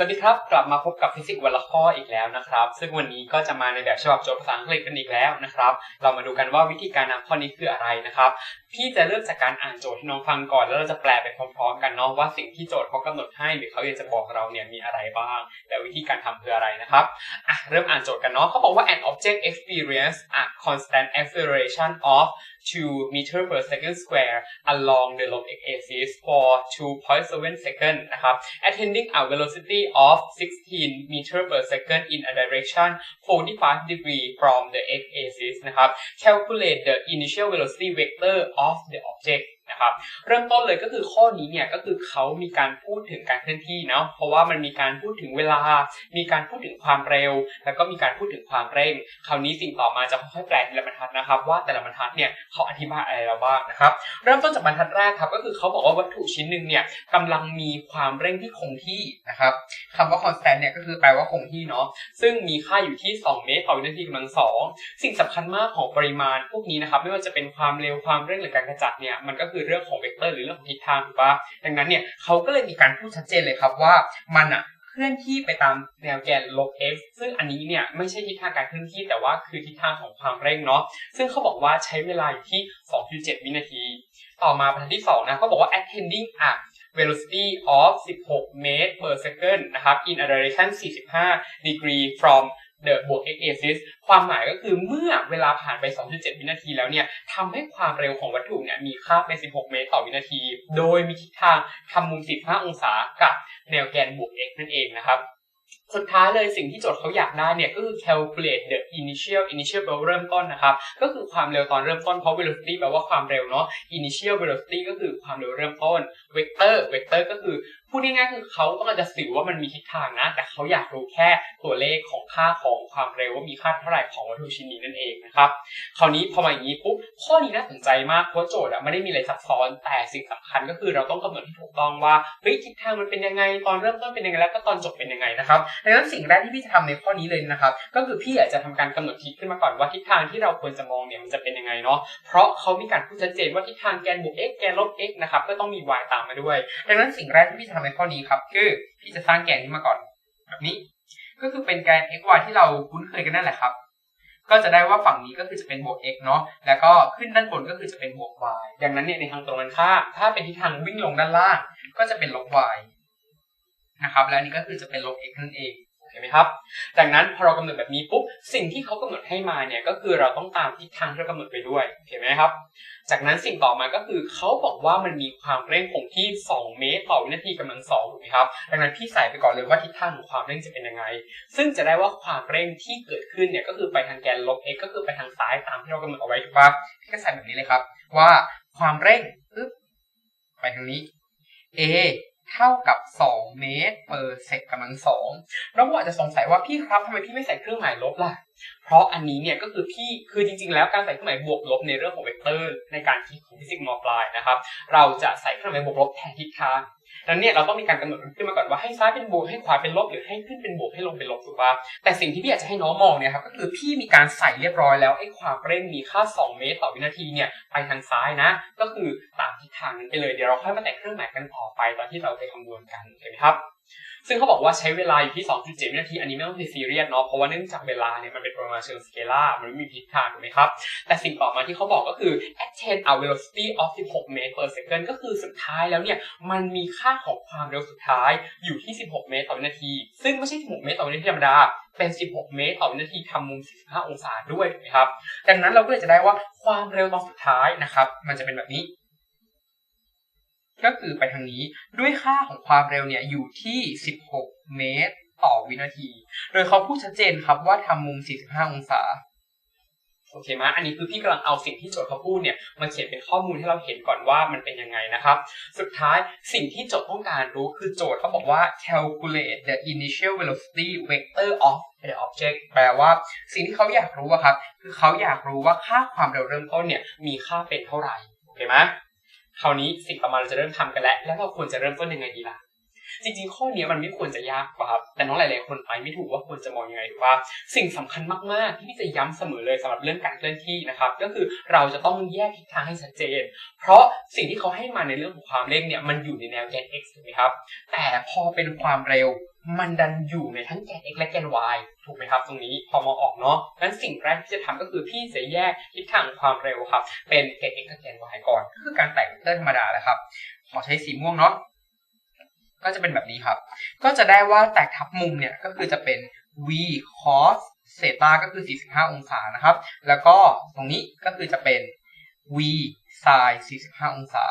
สวัสดีครับ กลับมาพบกับฟิสิกส์วันละข้ออีกแล้วนะครับ ซึ่งวันนี้ก็จะมาในแบบฉบับโจทย์ภาษาอังกฤษกันอีกแล้วนะครับ เรามาดูกันว่าวิธีการนำข้อนี้คืออะไรนะครับพี่จะเริ่มจากการอ่านโจทย์ให้น้องฟังก่อน แล้วเราจะแปลไปพร้อมๆ กันเนาะว่าสิ่งที่โจทย์เขากำหนดให้หรือเขาอยากจะบอกเราเนี่ยมีอะไรบ้าง และวิธีการทำคืออะไรนะครับอะเริ่มอ่านโจทย์กันเนาะเขาบอกว่า an object experience a constant acceleration of 2 meter per second square along the log x-axis for 2.7 seconds นะครับ attending a velocity of 16 meter per second in a direction 45 degree from the x-axis นะครับ calculate the initial velocity vector of the object นะครับเริ่มต้นเลยก็คือข้อนี้เนี่ยก็คือเขามีการพูดถึงการเคลื่อนที่เนาะเพราะว่ามันมีการพูดถึงเวลา มีการพูดถึงความเร็ว แล้วก็มีการพูดถึงความเร่ง คราวนี้สิ่งต่อมาจะค่อยๆแปลทีละบรรทัดนะครับ ว่าแต่ละบรรทัดเนี่ยเขาอธิบายอะไรเราบ้างนะครับ เริ่มต้นจากบรรทัดแรกครับก็คือเขาบอกว่าวัตถุชิ้นหนึ่งเนี่ยกำลังมีความเร่งที่คงที่นะครับคำว่า constant เนี่ยก็คือแปลว่าคงที่เนาะซึ่งมีค่าอยู่ที่ 2 เมตรต่อวินาทีกำลังสองสิ่งสำคัญมากของปริมาณพวกนี้นะครับไม่ว่าจะเป็นความเร็วความเร่งหรือการกระจัดเนี่ยมันก็คือเรื่องของเวกเตอร์หรือเรื่องของทิศทางถูกปะดังนั้นเนี่ยเขาก็เลยมีการพูดชัดเจนเลยครับว่ามันอะเคลื่อนที่ไปตามแนวแกนลบ x ซึ่งอันนี้เนี่ยไม่ใช่ทิศทางการเคลื่อนที่แต่ว่าคือทิศทางของความเร่งเนาะซึ่งเขาบอกว่าใช้เวลาอยู่ที่ 2.7 วินาที ต่อมาบรรทัดที่2นะเขาบอกว่า attending a velocity of 16เมตร per second นะครับ in a direction 45 degree from the บวก x axis ความหมายก็คือเมื่อเวลาผ่านไป 2.7 วินาทีแล้วเนี่ยทำให้ความเร็วของวัตถุเนี่ยมีค่าเป็น 16 เมตรต่อวินาที โดยมีทิศทางทำมุม45องศากับแนวแกนบวก x นั่นเองนะครับสุดท้ายเลยสิ่งที่โจทย์เขาอยากได้เนี่ยก็คือ calculate the initial initial แปลว่าเริ่มต้นนะครับ ก็คือความเร็วตอนเริ่มต้น เพราะ velocity แปลว่าความเร็วเนาะ initial velocity ก็คือความเร็วเริ่มต้น vector vector ก็คือ พูดง่ายๆคือเขาต้องการจะสื่อว่ามันมีทิศทางนะ แต่เขาอยากรู้แค่ตัวเลขของค่าของความเร็วว่ามีค่าเท่าไหร่ของวัตถุชิ้นนี้นั่นเองนะครับคราวนี้พอมาอย่างนี้ปุ๊บข้อนี้น่าสนใจมากเพราะโจทย์อะไม่ได้มีอะไรซับซ้อนแต่สิ่งสำคัญก็คือเราต้องกำหนดที่ถูกต้องว่าเฮ้ยทิศทางมันเป็นยังไง ตอนเริ่มต้นเป็นยังไงแล้วก็ตอนจบเป็นยังไงนะครับดังนั้นสิ่งแรกที่พี่จะทำในข้อนี้เลยนะครับ ก็คือพี่อยากจะทำการกำหนดทิศขึ้นมาก่อนว่าทิศทางที่เราควรจะมองเนี่ยมันจะเป็นยังไงเนาะเพราะเขามีการพูดชัดเจนว่าทิศทางแกนบวก x แกนลบ x นะครับก็ต้องมี y ตามมาด้วย ดังนั้นสิ่งแรกที่พี่จะทำในข้อนี้ครับ คือพี่จะสร้างแกนนี้มาก่อน แบบนี้ ก็คือเป็นแกน x y ที่เราคุ้นเคยกันนั่นแหละครับ ก็จะได้ว่าฝั่งนี้ก็คือจะเป็นบวก x เนาะแล้วก็ขึ้นด้านบนก็คือจะเป็นบวก y ดังนั้นเนี่ยในทางตรงกันข้ามถ้าเป็นทิศทางวิ่งลงด้านล่าง ก็จะเป็นลบ y นะครับ และนี่ก็คือจะเป็นลบ x นั่นเองเห็นไหมครับจากนั้นพอเรากำหนดแบบนี้ปุ๊บ สิ่งที่เขากำหนดให้มาเนี่ยก็คือเราต้องตามทิศทางที่เรากำหนดไปด้วย เห็นไหมครับ จากนั้นสิ่งต่อมาก็คือเขาบอกว่ามันมีความเร่งคงที่ 2 เมตรต่อวินาทีกำลังสองถูกไหมครับ ดังนั้นพี่ใส่ไปก่อนเลยว่าทิศทางของความเร่งจะเป็นยังไง ซึ่งจะได้ว่าความเร่งที่เกิดขึ้นเนี่ยก็คือไปทางแกนลบ x ก็คือไปทางซ้ายตามที่เรากำหนดเอาไว้ถูกปะพี่ก็ใส่แบบนี้เลยครับ ว่าความเร่งปึ๊บไปทางนี้ a เท่ากับ 2 เมตรเปอร์เซกกำลังสองน้องอาจจะสงสัยว่าพี่ครับทำไมพี่ไม่ใส่เครื่องหมายลบล่ะ เพราะอันนี้เนี่ยก็คือพี่คือจริง ๆ แล้วการใส่เครื่องหมายบวกลบในเรื่องของเวกเตอร์ในการคิดของฟิสิกส์มปลายนะครับ เราจะใส่เครื่องหมายบวกลบแทนทิศทาง นั้นเนี่ยเราต้องมีการกำหนดขึ้นมาก่อนว่าให้ซ้ายเป็นบวกให้ขวาเป็นลบหรือให้ขึ้นเป็นบวกให้ลงเป็นลบถูกปะแต่สิ่งที่พี่อยากจะให้น้องมองเนี่ยครับก็คือพี่มีการใส่เรียบร้อยแล้วไอ้ความเร่งมีค่า 2 เมตรต่อวินาทีเนี่ยไปทางซ้ายนะ ก็คือตามทิศทางนั้นไปเลยเดี๋ยวเราค่อยมาแต่งเครื่องหมายกันต่อไปตอนที่เราไปคำนวณกันเห็นไหมครับ ซึ่งเขาบอกว่าใช้เวลาอยู่ที่ 2.7 วินาที อันนี้ไม่ต้องเป็นซีเรียสเนาะ เพราะว่าเนื่องจากเวลาเนี่ยมันเป็นปริมาณเชิงสเกลาร์มันไม่มีทิศทางถูกไหมครับ แต่สิ่งต่อมาที่เขาบอกก็คือ attain a velocity of 16เมตร per second ก็คือสุดท้ายแล้วเนี่ย มันมีค่าของความเร็วสุดท้ายอยู่ที่ 16 เมตรต่อวินาที ซึ่งไม่ใช่ 16 เมตรต่อวินาทีธรรมดา เป็น 16 เมตรต่อวินาทีทำมุม 45 องศาด้วยถูกไหมครับ ดังนั้นเราก็เลยจะได้ว่าความเร็วตอนสุดท้ายนะครับ มันจะเป็นแบบนี้ ก็คือไปทางนี้ด้วยค่าของความเร็วเนี่ยอยู่ที่ 16 เมตรต่อวินาที โดยเขาพูดชัดเจนครับว่าทำมุม 45 องศาโอเคไหมอันนี้คือพี่กำลังเอาสิ่งที่โจทย์เขาพูดเนี่ยมาเขียนเป็นข้อมูลให้เราเห็นก่อนว่ามันเป็นยังไงนะครับ สุดท้ายสิ่งที่โจทย์ต้องการรู้คือโจทย์เขาบอกว่า calculate the initial velocity vector of the object แปลว่าสิ่งที่เขาอยากรู้อะครับ คือเขาอยากรู้ว่าค่าความเร็วเริ่มต้นเนี่ยมีค่าเป็นเท่าไหร่โอเคไหม คราวนี้สิ่งต่อมาเราจะเริ่มทำกันแล้ว แล้วเราควรจะเริ่มต้นยังไงดีล่ะ จริงๆ ข้อเนี้ยมันไม่ควรจะยากป่ะครับแต่น้องหลายๆคนไปไม่ถูกว่าควรจะมองยังไงถูกป่ะสิ่งสำคัญมากๆที่พี่จะย้ำเสมอเลยสำหรับเรื่องการเคลื่อนที่นะครับ ก็คือเราจะต้องแยกทิศทางให้ชัดเจน เพราะสิ่งที่เขาให้มาในเรื่องของความเร่งเนี่ยมันอยู่ในแนวแกน x ถูกไหมครับ แต่พอเป็นความเร็วมันดันอยู่ในทั้งแกน x และแกน y ถูกไหมครับ ตรงนี้พอมองออกเนาะงั้นสิ่งแรกที่จะทำก็คือพี่จะแยกทิศทางความเร็วครับ เป็นแกน x กับแกน y ก่อน ก็คือการแตกเวกเตอร์ธรรมดาแหละครับ ขอใช้สีม่วงเนาะ ก็จะเป็นแบบนี้ครับ ก็จะได้ว่าแตกทับมุมเนี่ยก็คือจะเป็น v cos เซตาก็คือ 45 องศานะครับ แล้วก็ตรงนี้ก็คือจะเป็น v sin 45 องศา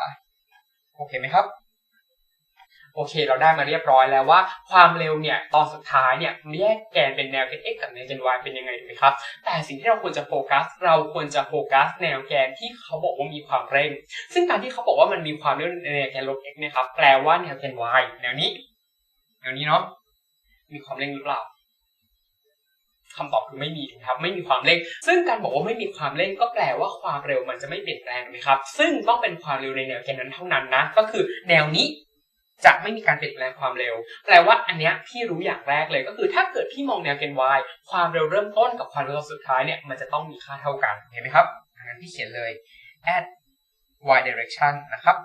โอเคไหมครับ โอเค เราได้มาเรียบร้อยแล้วว่าความเร็วเนี่ยตอนสุดท้ายเนี่ยแยกแกนเป็นแนวแกน x กับแนวแกน y เป็นยังไงถูกไหมครับ แต่สิ่งที่เราควรจะโฟกัส เราควรจะโฟกัส แนวแกนที่เขาบอกว่ามีความเร่ง ซึ่งการที่เขาบอกว่ามันมีความเร่งในแนวแกนลบ x เนี่ยครับแปลว่าแนวแกน y แนวนี้แนวนี้เนาะมีความเร่งหรือเปล่าคำตอบคือไม่มีครับไม่มีความเร่ง ซึ่งการบอกว่าไม่มีความเร่งก็แปลว่าความเร็วมันจะไม่เปลี่ยนแปลงนะครับ ซึ่งต้องเป็นความเร็วในแนวแกนนั้นเท่านั้นนะ ก็คือแนวนี้ จะไม่มีการเปลี่ยนแปลงความเร็ว แปลว่าอันเนี้ยพี่รู้อย่างแรกเลยก็คือถ้าเกิดพี่มองแนวเกณฑ์ y ความเร็วเริ่มต้นกับความเร็วสุดท้ายเนี่ยมันจะต้องมีค่าเท่ากันเห็นไหมครับงั้นพี่เขียนเลย at y direction นะครับ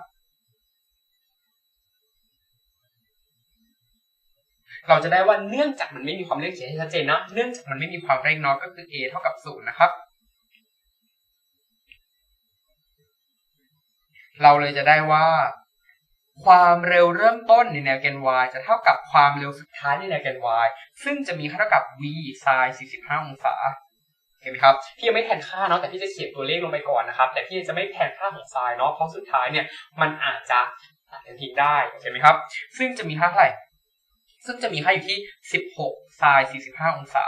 เราจะได้ว่าเนื่องจากมันไม่มีความเร่งเขียนให้ชัดเจนนะเนื่องจากมันไม่มีความเร่งเนาะก็คือ a เท่ากับศูนย์นะครับ เราเลยจะได้ว่า ความเร็วเริ่มต้นในแนวแกน y จะเท่ากับความเร็วสุดท้ายในแนวแกน y ซึ่งจะมีค่าเท่ากับ v sin 45 องศาเห็นไหมครับพี่ยังไม่แทนค่าเนาะแต่พี่จะเขียนตัวเลขลงไปก่อนนะครับ แต่พี่จะไม่แทนค่าของ sin เนาะเพราะสุดท้ายเนี่ยมันอาจจะตัดกันทิ้งได้โอเคไหมครับ ซึ่งจะมีค่าเท่าไหร่ซึ่งจะมีค่าอยู่ที่ 16 sin 45 องศา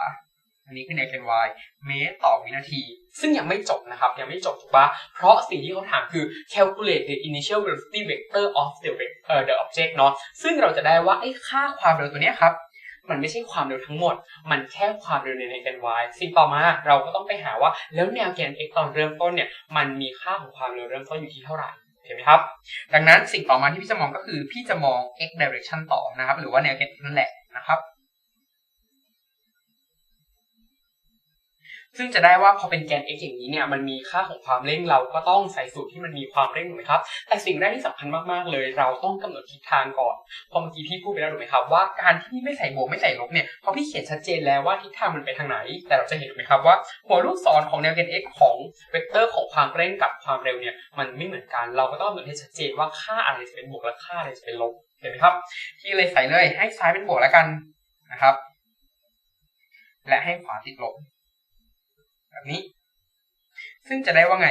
อันนี้คือแนวแกน y เมตรต่อวินาที ซึ่งยังไม่จบนะครับ ยังไม่จบถูกปะเพราะสิ่งที่เขาถามคือ calculate the initial velocity vector of the vec- เอ่อ the object เนาะซึ่งเราจะได้ว่าไอ้ค่าความเร็วตัวเนี้ยครับมันไม่ใช่ความเร็วทั้งหมด มันแค่ความเร็วในแนวแกน y สิ่งต่อมาเราก็ต้องไปหาว่าแล้วแนวแกน x ตอนเริ่มต้นเนี่ย มันมีค่าของความเร็วเริ่มต้นอยู่ที่เท่าไหร่เห็นไหมครับ ดังนั้นสิ่งต่อมาที่พี่จะมองก็คือพี่จะมอง x direction ต่อนะครับ หรือว่าแนวแกน x นั่นแหละนะครับ ซึ่งจะได้ว่าพอเป็นแกน x อย่างนี้เนี่ยมันมีค่าของความเร่งเราก็ต้องใส่สูตรที่มันมีความเร่งถูกไหมครับ แต่สิ่งแรกที่สำคัญมากๆเลย เราต้องกำหนดทิศทางก่อนเพอเมื่อกี้พี่พูดไปแล้วถูกไหมครับว่าการที่ไม่ใส่บวกไม่ใส่ลบเนี่ยพอพี่เขียนชัดเจนแล้วว่าทิศทางมันไปทางไหน แต่เราจะเห็นไหมครับว่า หัวลูกศรของแนวแกน x ของเวกเตอร์ของความเร่งกับความเร็วเนี่ยมันไม่เหมือนกันเราก็ต้องกำหนดให้ชัดเจนว่าค่าอะไรจะเป็นบวกและค่าอะไรจะเป็นลบเห็นไหมครับพี่เลยใส่เลยให้ซ้ายเป็นบวกแล้วกันนะครับ และให้ขวาติดลบ แบบนี้ ซึ่งจะได้ว่าไง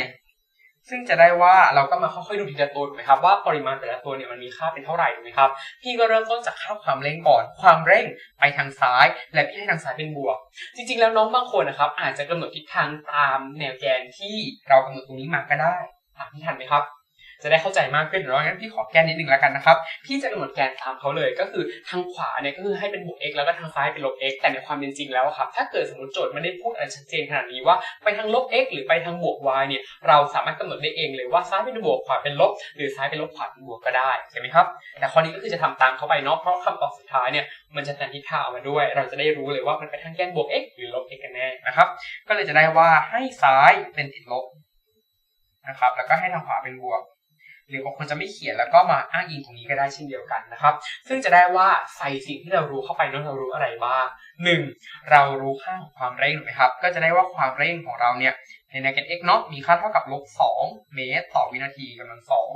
ซึ่งจะได้ว่าเราก็มาค่อยๆดูทีละตัวถูกไหมครับว่าปริมาณแต่ละตัวเนี่ยมันมีค่าเป็นเท่าไหร่ถูกไหมครับ พี่ก็เริ่มต้นจากค่าความเร่งก่อน ความเร่งไปทางซ้าย และพี่ให้ทางซ้ายเป็นบวก จริงๆ แล้วน้องบางคนนะครับ อาจจะกำหนดทิศทางตามแนวแกนที่เรากำหนดตรงนี้มาก็ได้อะพี่ทันไหมครับ จะได้เข้าใจมากขึ้นเดี๋ยวงั้นพี่ขอแก้นิดนึงแล้วกันนะครับพี่จะกำหนดแกนตามเขาเลยก็คือทางขวาเนี่ยก็คือให้เป็นบวก x แล้วก็ทางซ้ายเป็นลบ x แต่ในความเป็นจริงแล้วครับถ้าเกิดสมมติโจทย์ไม่ได้พูดอะไรชัดเจนขนาดนี้ว่าไปทางลบ x หรือไปทางบวก y เนี่ยเราสามารถกำหนดได้เองเลยว่าซ้ายเป็นบวกขวาเป็นลบ หรือซ้ายเป็นลบขวาเป็นบวกก็ได้ใช่ไหมครับแต่ข้อนี้ก็คือจะทำตามเขาไปเนาะเพราะคำตอบสุดท้ายเนี่ยมันจะแทนทิศทางออกมาด้วย เราจะได้รู้เลยว่ามันไปทางแกนบวก x หรือลบ x กันแน่นะครับ ก็เลยจะได้ว่าให้ซ้ายเป็นติดลบนะครับแล้วก็ให้ทางขวาเป็นบวก หรือบางคนจะไม่เขียนแล้วก็มาอ้างอิงตรงนี้ก็ได้เช่นเดียวกันนะครับ ซึ่งจะได้ว่าใส่สิ่งที่เรารู้เข้าไปเนอะเรารู้อะไรบ้างหนึ่งเรารู้ค่าของความเร่งถูกไหมครับ ก็จะได้ว่าความเร่งของเราเนี่ยในแนวแกน x เนาะมีค่าเท่ากับลบ2เมตรต่อวินาทีกำลังสอง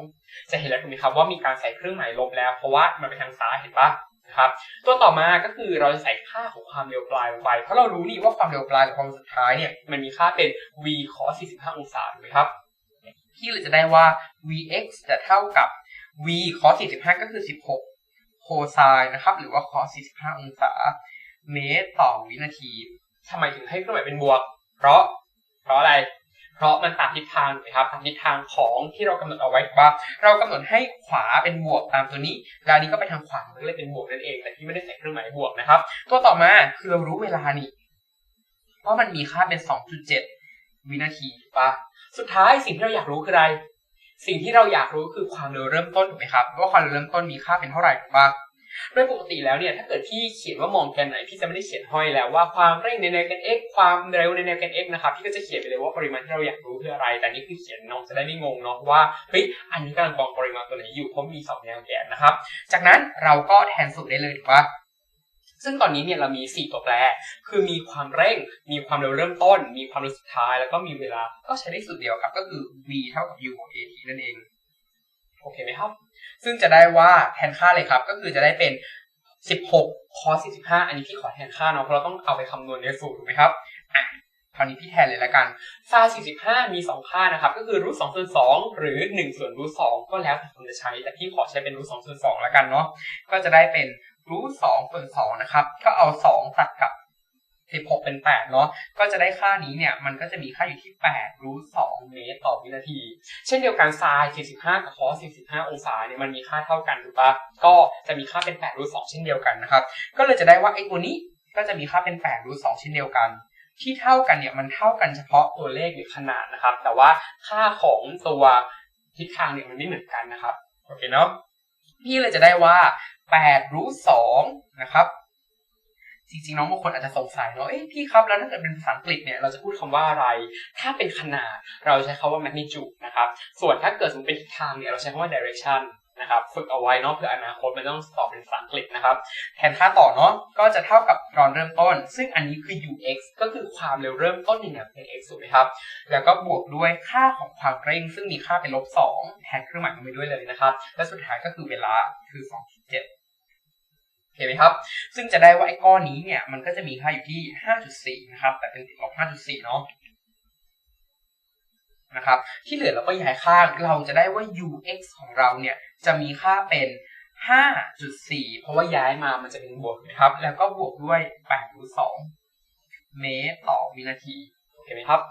จะเห็นแล้วถูกไหมครับว่ามีการใส่เครื่องหมายลบแล้ว เพราะว่ามันไปทางซ้ายเห็นปะนะครับตัวต่อมาก็คือเราจะใส่ค่าของความเร็วปลายลงไปเพราะเรารู้นี่ว่าความเร็วปลายกับความสุดท้ายเนี่ยมันมีค่าเป็น v cos 45 องศาถูกไหมครับ พี่เลยจะได้ว่า vx จะเท่ากับ v cos 45 ก็คือ 16 cosine นะครับ หรือว่า cos 45 องศา เมตรต่อวินาทีทำไมถึงให้เครื่องหมายเป็นบวก เพราะ เพราะอะไร เพราะมันตามทิศทางถูกไหมครับตามทิศทางของที่เรากำหนดเอาไว้ถูกปะเรากำหนดให้ขวาเป็นบวกตามตัวนี้แล้วนี้ก็ไปทางขวาก็เลยเป็นบวกนั่นเอง แต่ที่ไม่ได้ใส่เครื่องหมายบวกนะครับ ตัวต่อมาคือเรารู้เวลานี่ว่ามันมีค่าเป็น 2.7 วินาทีถูกปะ สุดท้ายสิ่งที่เราอยากรู้คืออะไร สิ่งที่เราอยากรู้คือความเร็วเริ่มต้นถูกไหมครับว่าความเร็วเริ่มต้นมีค่าเป็นเท่าไหร่ถูกปะโดยปกติแล้วเนี่ยถ้าเกิดพี่เขียนว่ามองแกนไหนพี่จะไม่ได้เขียนห้อยแล้วว่าความเร่งในแนวแกน x ความเร็วในแนวแกน x นะครับพี่ก็จะเขียนไปเลยว่าปริมาณที่เราอยากรู้คืออะไร แต่นี่คือเขียนน้องจะได้ไม่งงเนาะว่าเฮ้ยอันนี้กำลังมองปริมาณตัวไหนอยู่เพราะมีสองแนวแกนนะครับ จากนั้นเราก็แทนสูตรได้เลยถูกปะ ซึ่งตอนนี้เนี่ยเรามี 4 ตัวแปร คือมีความเร่ง มีความเร็วเริ่มต้น มีความเร็วสุดท้าย แล้วก็มีเวลา ก็ใช้ได้สูตรเดียวครับ ก็คือ v เท่ากับ u ของ at นั่นเอง โอเคไหมครับ ซึ่งจะได้ว่าแทนค่าเลยครับ ก็คือจะได้เป็น 16 cos 45 อันนี้พี่ขอแทนค่าเนาะ เพราะเราต้องเอาไปคำนวณในสูตรถูกไหมครับ อะคราวนี้พี่แทนเลยละกัน sin 45 มี 2 ค่านะครับ ก็คือรูท2ส่วน2หรือ1ส่วนรูท2ก็แล้วแต่คุณจะใช้ แต่พี่ขอใช้เป็นรูท2ส่วน2ละกันเนาะ ก็จะได้เป็น รูท2ส่วน2นะครับ ก็เอา2ตัดกับ16เป็น8เนาะ ก็จะได้ค่านี้เนี่ย มันก็จะมีค่าอยู่ที่8รูท2เมตรต่อวินาที เช่นเดียวกัน sin 45กับ cos 45องศาเนี่ยมันมีค่าเท่ากันถูกปะก็จะมีค่าเป็น8รูท2เช่นเดียวกันนะครับ ก็เลยจะได้ว่าไอ้ตัวนี้ก็จะมีค่าเป็น8รูท2เช่นเดียวกัน ที่เท่ากันเนี่ยมันเท่ากันเฉพาะตัวเลขหรือขนาดนะครับ แต่ว่าค่าของตัวทิศทางเนี่ยมันไม่เหมือนกันนะครับ โอเคเนาะพี่เลยจะได้ว่า 8รูท2นะครับ จริงๆ น้องบางคนอาจจะสงสัยเนาะเอ้ยพี่ครับ แล้วถ้าเกิดเป็นภาษาอังกฤษเนี่ยเราจะพูดคำว่าอะไร ถ้าเป็นขนาดเราใช้คำว่า magnitude นะครับ ส่วนถ้าเกิดสมมติเป็นทิศทางเนี่ยเราใช้คำว่า direction นะครับฝึกเอาไว้เนาะเพื่ออนาคตมันต้องสอบเป็นภาษาอังกฤษนะครับ แทนค่าต่อเนาะก็จะเท่ากับตอนเริ่มต้น ซึ่งอันนี้คือ ux ก็คือความเร็วเริ่มต้นในแนวเป็น x ถูกไหมครับ แล้วก็บวกด้วยค่าของความเร่ง ซึ่งมีค่าเป็นลบ2แทนเครื่องหมายลงไปด้วยเลยนะครับ และสุดท้ายก็คือเวลาคือ2.7 เห็นไหมครับ ซึ่งจะได้ว่าไอ้ก้อนนี้เนี่ยมันก็จะมีค่าอยู่ที่ 5.4 นะครับ แต่เป็นติดลบ5.4 เนาะนะครับ ที่เหลือเราก็ย้ายข้าง เราจะได้ว่า ux ของเราเนี่ยจะมีค่าเป็น 5.4 เพราะว่าย้ายมามันจะเป็นบวกนะครับ แล้วก็บวกด้วย8รูท2เมตรต่อวินาทีโอเคไหมครับ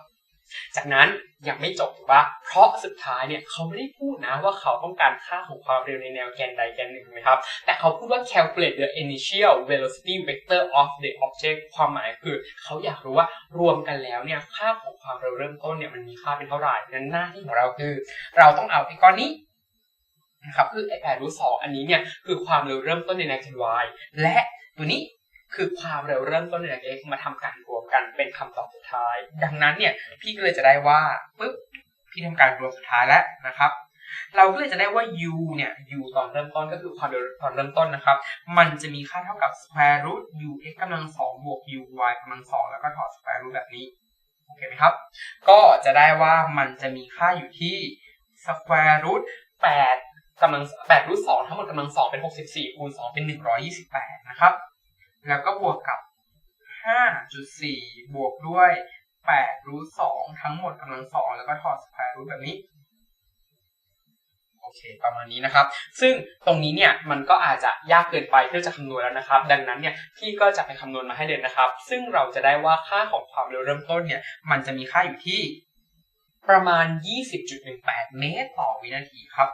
จากนั้นยังไม่จบถูกปะเพราะสุดท้ายเนี่ยเขาไม่ได้พูดนะว่าเขาต้องการค่าของความเร็วในแนวแกนใดแกนหนึ่งถูกไหมครับ แต่เขาพูดว่า calculate the initial velocity vector of the object ความหมายคือ เขาอยากรู้ว่ารวมกันแล้วเนี่ยค่าของความเร็วเริ่มต้นเนี่ยมันมีค่าเป็นเท่าไหร่นั้นหน้าที่ของเราคือ เราต้องเอาไอ้ก้อนนี้นะครับคือไอ้แปดรูทสองอันนี้เนี่ยคือความเร็วเริ่มต้นในแนวแกน y และตัวนี้ คือความเร็วเริ่มต้นในแนว x มาทำการรวมกันเป็นคำตอบสุดท้าย ดังนั้นเนี่ยพี่ก็เลยจะได้ว่าปึ๊บพี่ทำการรวมสุดท้ายแล้วนะครับ เราก็เลยจะได้ว่า u เนี่ย u ตอนเริ่มต้นก็คือความเร็วตอนเริ่มต้นนะครับ มันจะมีค่าเท่ากับ square root u x กำลังสองบวก u y กำลังสองแล้วก็ถอด square root แบบนี้โอเคไหมครับ ก็จะได้ว่ามันจะมีค่าอยู่ที่ square root 8กำลัง8 root 2ทั้งหมดกำลังสองเป็น 64คูณ2เป็น 128 นะครับ แล้วก็บวกกับ 5.4 บวกด้วย8รูท2ทั้งหมดกำลังสองแล้วก็ถอดสแควร์รูทแบบนี้โอเคประมาณนี้นะครับ ซึ่งตรงนี้เนี่ยมันก็อาจจะยากเกินไปที่จะคำนวณแล้วนะครับ ดังนั้นเนี่ยพี่ก็จะไปคำนวณมาให้เลยนะครับ ซึ่งเราจะได้ว่าค่าของความเร็วเริ่มต้นเนี่ยมันจะมีค่าอยู่ที่ประมาณ 20.18 เมตรต่อวินาทีครับ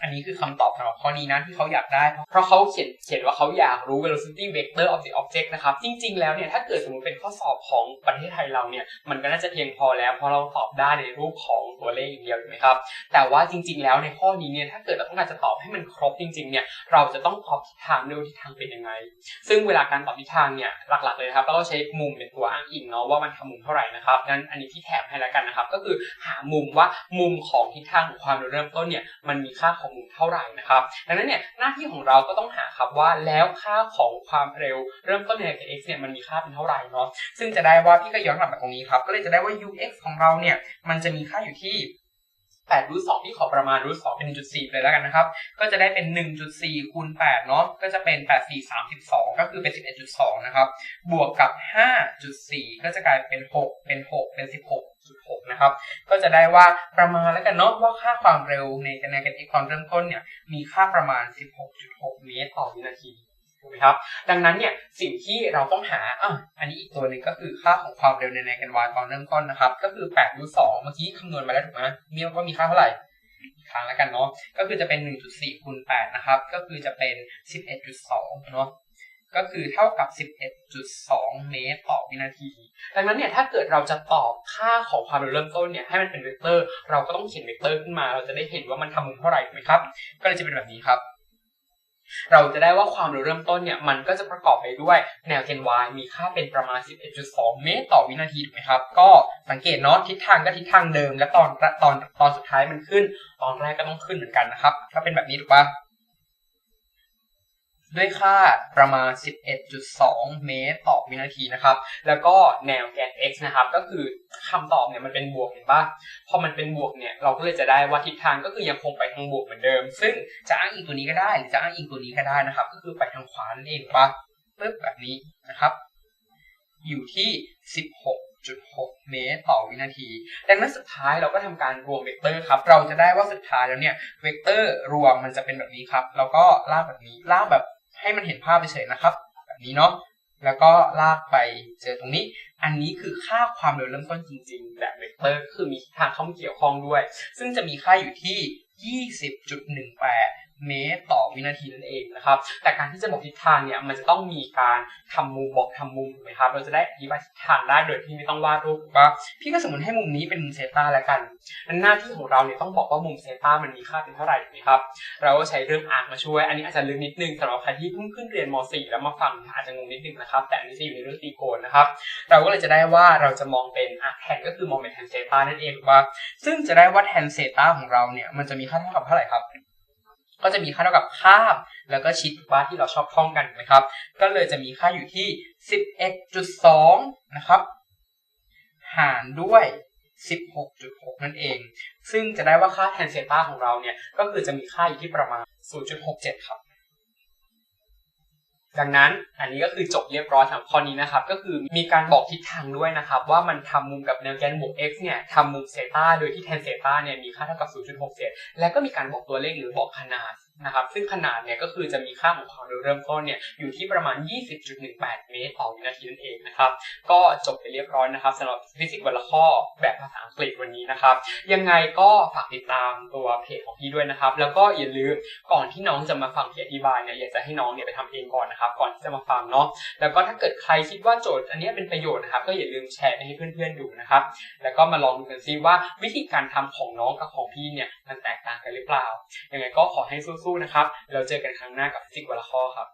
อันนี้คือคำตอบสำหรับข้อนี้นะที่เขาอยากได้ เพราะเขาเขียนเขียนว่าเขาอยากรู้ velocity vector of the object นะครับ จริง ๆ แล้วเนี่ยถ้าเกิดสมมติเป็นข้อสอบของประเทศไทยเราเนี่ยมันก็น่าจะเพียงพอแล้วเพราะเราตอบได้ในรูปของตัวเลขอย่างเดียวถูกไหมครับ แต่ว่าจริง ๆ แล้วในข้อนี้เนี่ยถ้าเกิดเราต้องการจะตอบให้มันครบจริง ๆ เนี่ยเราจะต้องตอบทิศทางด้วยทิศทางเป็นยังไง ซึ่งเวลาการตอบทิศทางเนี่ยหลัก ๆ เลยครับเราก็ใช้มุมเป็นตัวอ้างอิงเนาะว่ามันทำมุมเท่าไหร่นะครับงั้นอันนี้พี่แถมให้แล้วกันนะครับก็คือหามุมว่ามุมของทิศทางของความเร็วเริ่มต้นเนี่ยมันมีค่าของมูลเท่าไหร่นะครับ ดังนั้นเนี่ยหน้าที่ของเราก็ต้องหาครับว่าแล้วค่าของความเร็วเริ่มต้นใน x เนี่ยมันมีค่าเป็นเท่าไหร่เนาะซึ่งจะได้ว่าพี่ก็ย้อนกลับมาตรงนี้ครับก็เลยจะได้ว่า ux ของเราเนี่ยมันจะมีค่าอยู่ที่ 8รูท2ที่ขอประมาณรูท2เป็น1.4เลยแล้วกันนะครับ ก็จะได้เป็น1.4คูณ8เนาะก็จะเป็น8 4 32ก็คือเป็น11.2นะครับ บวกกับ5.4ก็จะกลายเป็น6เป็น6เป็น16.6นะครับ ก็จะได้ว่าประมาณแล้วกันเนาะว่าค่าความเร็วในกันในกัน x ตอนเริ่มต้นเนี่ยมีค่าประมาณ16.6เมตรต่อวินาที ถูกไหมครับ ดังนั้นเนี่ยสิ่งที่เราต้องหาอะอันนี้อีกตัวหนึ่งก็คือค่าของความเร็วในในกัน y ตอนเริ่มต้นนะครับ ก็คือ8รูท2เมื่อกี้คำนวณมาแล้วถูกไหมมีว่ามีค่าเท่าไหร่อีกครั้งแล้วกันเนาะก็คือจะเป็น 1.4คูณ8นะครับ ก็คือจะเป็น 11.2 เนาะก็คือเท่ากับ 11.2 เมตรต่อวินาที ดังนั้นเนี่ยถ้าเกิดเราจะตอบค่าของความเร็วเริ่มต้นเนี่ยให้มันเป็นเวกเตอร์ เราก็ต้องเขียนเวกเตอร์ขึ้นมา เราจะได้เห็นว่ามันทำมุมเท่าไหร่ถูกไหมครับ ก็เลยจะเป็นแบบนี้ครับ เราจะได้ว่าความเร็วเริ่มต้นเนี่ยมันก็จะประกอบไปด้วยแนวเกณฑ์ y มีค่าเป็นประมาณ 11.2 เมตรต่อวินาทีถูกไหมครับ ก็สังเกตเนาะทิศทางก็ทิศทางเดิม และตอนตอนตอนสุดท้ายมันขึ้น ตอนแรกก็ต้องขึ้นเหมือนกันนะครับ ก็เป็นแบบนี้ถูกปะ ด้วยค่าประมาณ 11.2 เมตรต่อวินาทีนะครับ แล้วก็แนวแกน x นะครับ ก็คือคำตอบเนี่ยมันเป็นบวกเห็นปะพอมันเป็นบวกเนี่ยเราก็เลยจะได้ว่าทิศทางก็คือยังคงไปทางบวกเหมือนเดิม ซึ่งจะอ้างอิงตัวนี้ก็ได้หรือจะอ้างอิงตัวนี้ก็ได้นะครับ ก็คือไปทางขวานั่นเองปะปึ๊บแบบนี้นะครับ อยู่ที่ 16.6เมตรต่อวินาที ดังนั้นสุดท้ายเราก็ทำการรวมเวกเตอร์ครับ เราจะได้ว่าสุดท้ายแล้วเนี่ย เวกเตอร์รวมมันจะเป็นแบบนี้ครับ แล้วก็ลากแบบนี้ ลากแบบ ให้มันเห็นภาพเฉยๆนะครับ แบบนี้เนาะแล้วก็ลากไปเจอตรงนี้ อันนี้คือค่าความเร็วเริ่มต้นจริงๆ แบบเวกเตอร์คือมีทิศทางเข้ามาเกี่ยวข้องด้วย ซึ่งจะมีค่าอยู่ที่ 20.18 เมตรต่อวินาทีนั่นเองนะครับ แต่การที่จะบอกทิศทางเนี่ยมันจะต้องมีการทำมุมบอกทำมุมถูกไหมครับ เราจะได้อธิบายทิศทางได้โดยที่ไม่ต้องวาดรูปถูกปะพี่ก็สมมติให้มุมนี้เป็นมุมเซตาแล้วกันอันหน้าที่ของเราเนี่ยต้องบอกว่ามุมเซตามันมีค่าเป็นเท่าไหร่ถูกไหมครับ เราก็ใช้เรื่องอาร์มาช่วย อันนี้อาจจะลึกนิดนึงสำหรับใครที่เพิ่งขึ้นเรียนม .4 แล้วมาฟังอาจจะงงนิดนึงนะครับ แต่อันนี้จะอยู่ในเรื่องตีโกนนะครับ เราก็เลยจะได้ว่าเราจะมองเป็นอาร์แทนก็คือมองเป็นแทนเซตานั่นเองถูกปะซึ่งจะได้ว่าแทนเซตาของเราเนี่ยมันจะมีค่าเท่ากับเท่าไหร่ครับ ก็จะมีค่าเท่ากับข้ามแล้วก็ชิดว่าที่เราชอบท่องกันนะครับ ก็เลยจะมีค่าอยู่ที่ 11.2 นะครับ หารด้วย 16.6 นั่นเอง ซึ่งจะได้ว่าค่าแทนเซต้าของเราเนี่ย ก็คือจะมีค่าอยู่ที่ประมาณ 0.67 ครับ ดังนั้นอันนี้ก็คือจบเรียบร้อยสำหรับข้อนี้นะครับ ก็คือมีการบอกทิศทางด้วยนะครับ ว่ามันทำมุมกับแนวแกนบวก x เนี่ยทำมุมเซตาโดยที่แทนเซตาเนี่ยมีค่าเท่ากับ 0.67แล้วก็มีการบอกตัวเลขหรือบอกขนาด นะครับซึ่งขนาดเนี่ยก็คือจะมีค่าของความเร็วเริ่มต้นเนี่ยอยู่ที่ประมาณ 20.18 เมตรต่อวินาทีนั่นเองนะครับก็จบไปเรียบร้อยนะครับสำหรับฟิสิกส์วันละข้อแบบภาษาอังกฤษวันนี้นะครับยังไงก็ฝากติดตามตัวเพจของพี่ด้วยนะครับ แล้วก็อย่าลืมก่อนที่น้องจะมาฟังพี่อธิบายเนี่ยอยากจะให้น้องเนี่ยไปทำเองก่อนนะครับ ก่อนที่จะมาฟังเนาะแล้วก็ถ้าเกิดใครคิดว่าโจทย์อันนี้เป็นประโยชน์นะครับก็อย่าลืมแชร์ไปให้เพื่อนๆดูนะครับแล้วก็มาลองดูกันซิว่าวิธีการทำของน้องกับของพี่เนี่ยมันแตกต่างกันหรือเปล่ายังไงก็ขอให้สู้ๆนะครับ เราเจอกันครั้งหน้ากับฟิสิกส์วันละข้อครับ